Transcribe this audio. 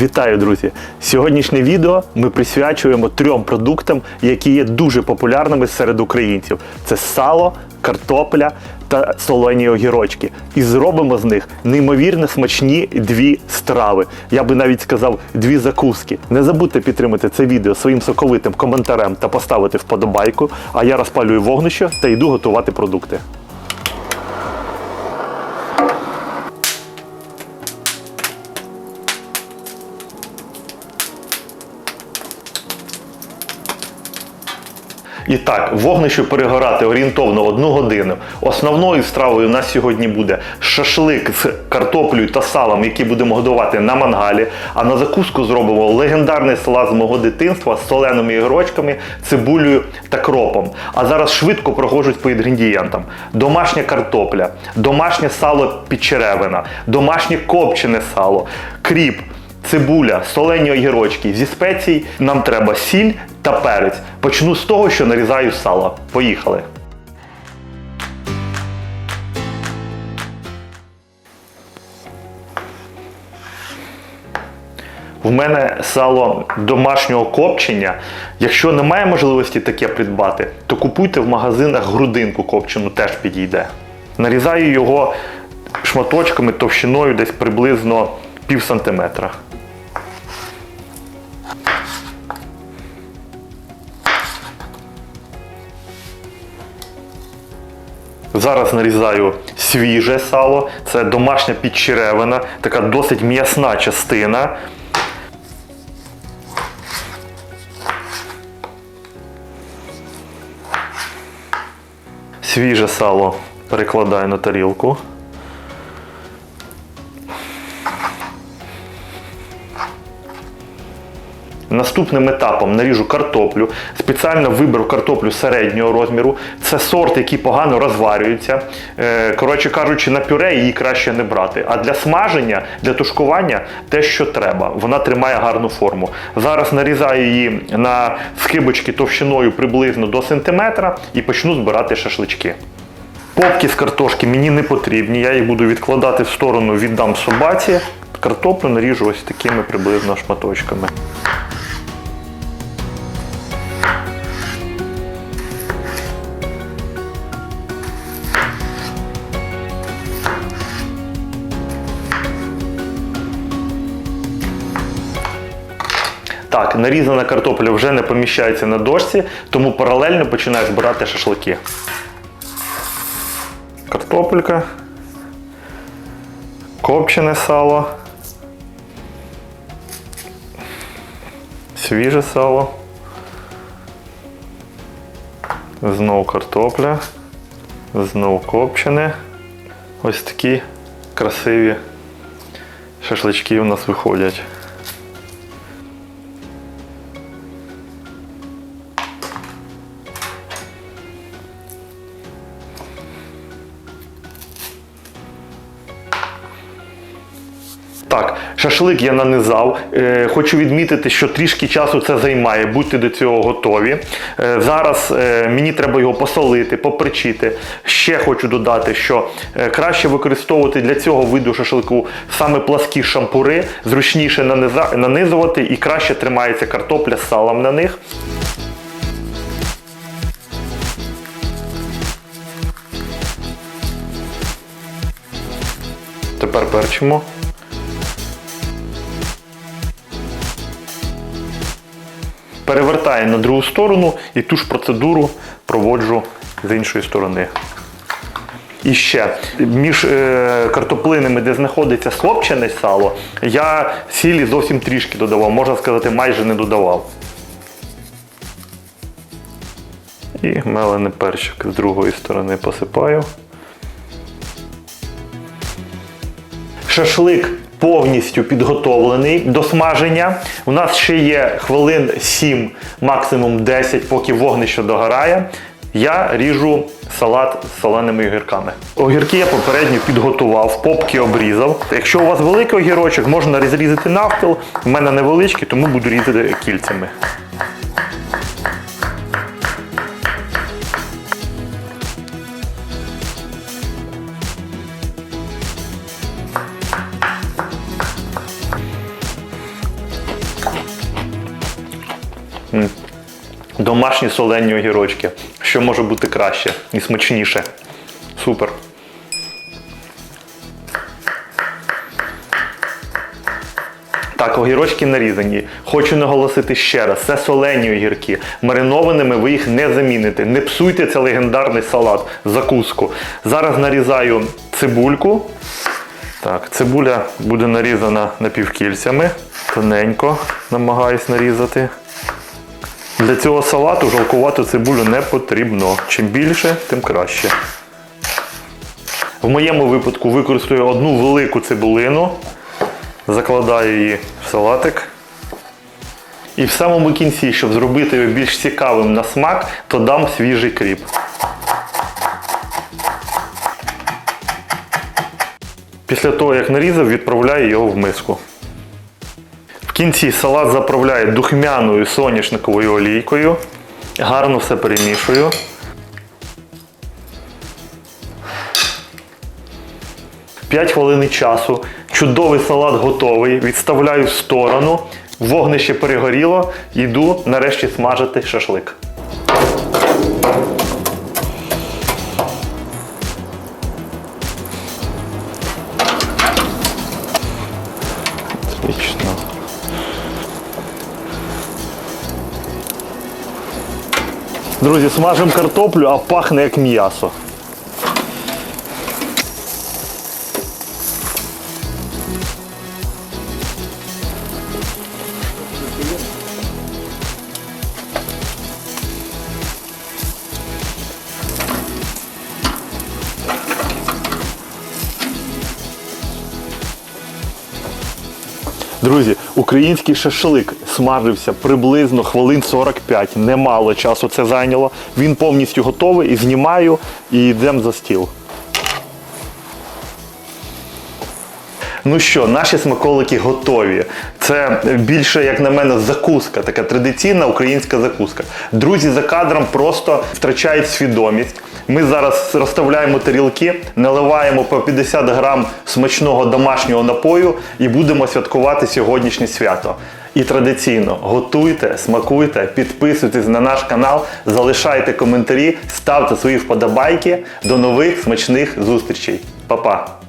Вітаю, друзі! Сьогоднішнє відео ми присвячуємо трьом продуктам, які є дуже популярними серед українців: це сало, картопля та солені огірочки. І зробимо з них неймовірно смачні дві страви. Я би навіть сказав дві закуски. Не забудьте підтримати це відео своїм соковитим коментарем та поставити вподобайку. А я розпалюю вогнище та йду готувати продукти. І так, вогнище перегорати орієнтовно одну годину. Основною стравою у нас сьогодні буде шашлик з картоплею та салом, який будемо годувати на мангалі. А на закуску зробимо легендарний салат з мого дитинства з соленими ігрочками, цибулею та кропом. А зараз швидко проходжусь по інгредієнтам: домашня картопля, домашнє сало підчеревина, домашнє копчене сало, кріп. Цибуля, солені огірочки. Зі спецій нам треба сіль та перець. Почну з того, що нарізаю сало. Поїхали. В мене сало домашнього копчення. Якщо немає можливості таке придбати, то купуйте в магазинах грудинку копчену, теж підійде. Нарізаю його шматочками товщиною десь приблизно пів сантиметра. Зараз нарізаю свіже сало. Це домашня підчеревина, така досить м'ясна частина. Свіже сало перекладаю на тарілку. Наступним етапом наріжу картоплю. Спеціально виберу картоплю середнього розміру. Це сорт, який погано розварюється. Е, Коротше кажучи, на пюре її краще не брати. А для смаження, для тушкування те, що треба. Вона тримає гарну форму. Зараз нарізаю її на скибочки товщиною приблизно до сантиметра і почну збирати шашлички. Попки з картошки мені не потрібні, я їх буду відкладати в сторону, віддам собаці. Картоплю наріжу ось такими приблизно шматочками. Так, нарізана картопля вже не поміщається на дошці, тому паралельно починаю збирати шашлики. Картопелька, копчене сало, свіже сало, знов картопля, знов копчене. Ось такі красиві шашлички у нас виходять. Так, шашлик я нанизав. Е, хочу відмітити, що трішки часу це займає. Будьте до цього готові. Е, зараз е, мені треба його посолити, поперчити. Ще хочу додати, що е, краще використовувати для цього виду шашлику саме пласкі шампури, зручніше наниза- нанизувати і краще тримається картопля з салом на них. Тепер перчимо. Перевертаю на другу сторону і ту ж процедуру проводжу з іншої сторони. І ще між е, картоплинами, де знаходиться слопчене сало, я сілі зовсім трішки додавав, можна сказати, майже не додавав. І мелений перчик з другої сторони посипаю. Шашлик повністю підготовлений до смаження. У нас ще є хвилин 7, максимум 10, поки вогнище догорає. Я ріжу салат з соленими огірками. Огірки я попередньо підготував, попки обрізав. Якщо у вас великий огірочок, можна розрізати навпіл. У мене невеличкий, тому буду різати кільцями. Домашні солені огірочки. Що може бути краще і смачніше. Супер. Так, огірочки нарізані. Хочу наголосити ще раз: це солені огірки. Маринованими ви їх не заміните. Не псуйте це легендарний салат, закуску. Зараз нарізаю цибульку. Так, цибуля буде нарізана напівкільцями. Тоненько намагаюсь нарізати. Для цього салату жалкувати цибулю не потрібно. Чим більше, тим краще. В моєму випадку використаю одну велику цибулину, закладаю її в салатик. І в самому кінці, щоб зробити його більш цікавим на смак, то дам свіжий кріп. Після того, як нарізав, відправляю його в миску. Кінці салат заправляю духмяною соняшниковою олійкою. Гарно все перемішую. П'ять хвилин часу. Чудовий салат готовий. Відставляю в сторону. Вогнище перегоріло. Йду нарешті смажити шашлик. Друзі, смажимо картоплю, а пахне як м'ясо. Друзі, український шашлик смажився приблизно хвилин 45. Немало часу це зайняло. Він повністю готовий і знімаю і йдемо за стіл. Ну що, наші смаколики готові. Це більше, як на мене, закуска, така традиційна українська закуска. Друзі за кадром просто втрачають свідомість. Ми зараз розставляємо тарілки, наливаємо по 50 грам смачного домашнього напою і будемо святкувати сьогоднішнє свято. І традиційно готуйте, смакуйте, підписуйтесь на наш канал, залишайте коментарі, ставте свої вподобайки. До нових смачних зустрічей. Па-па!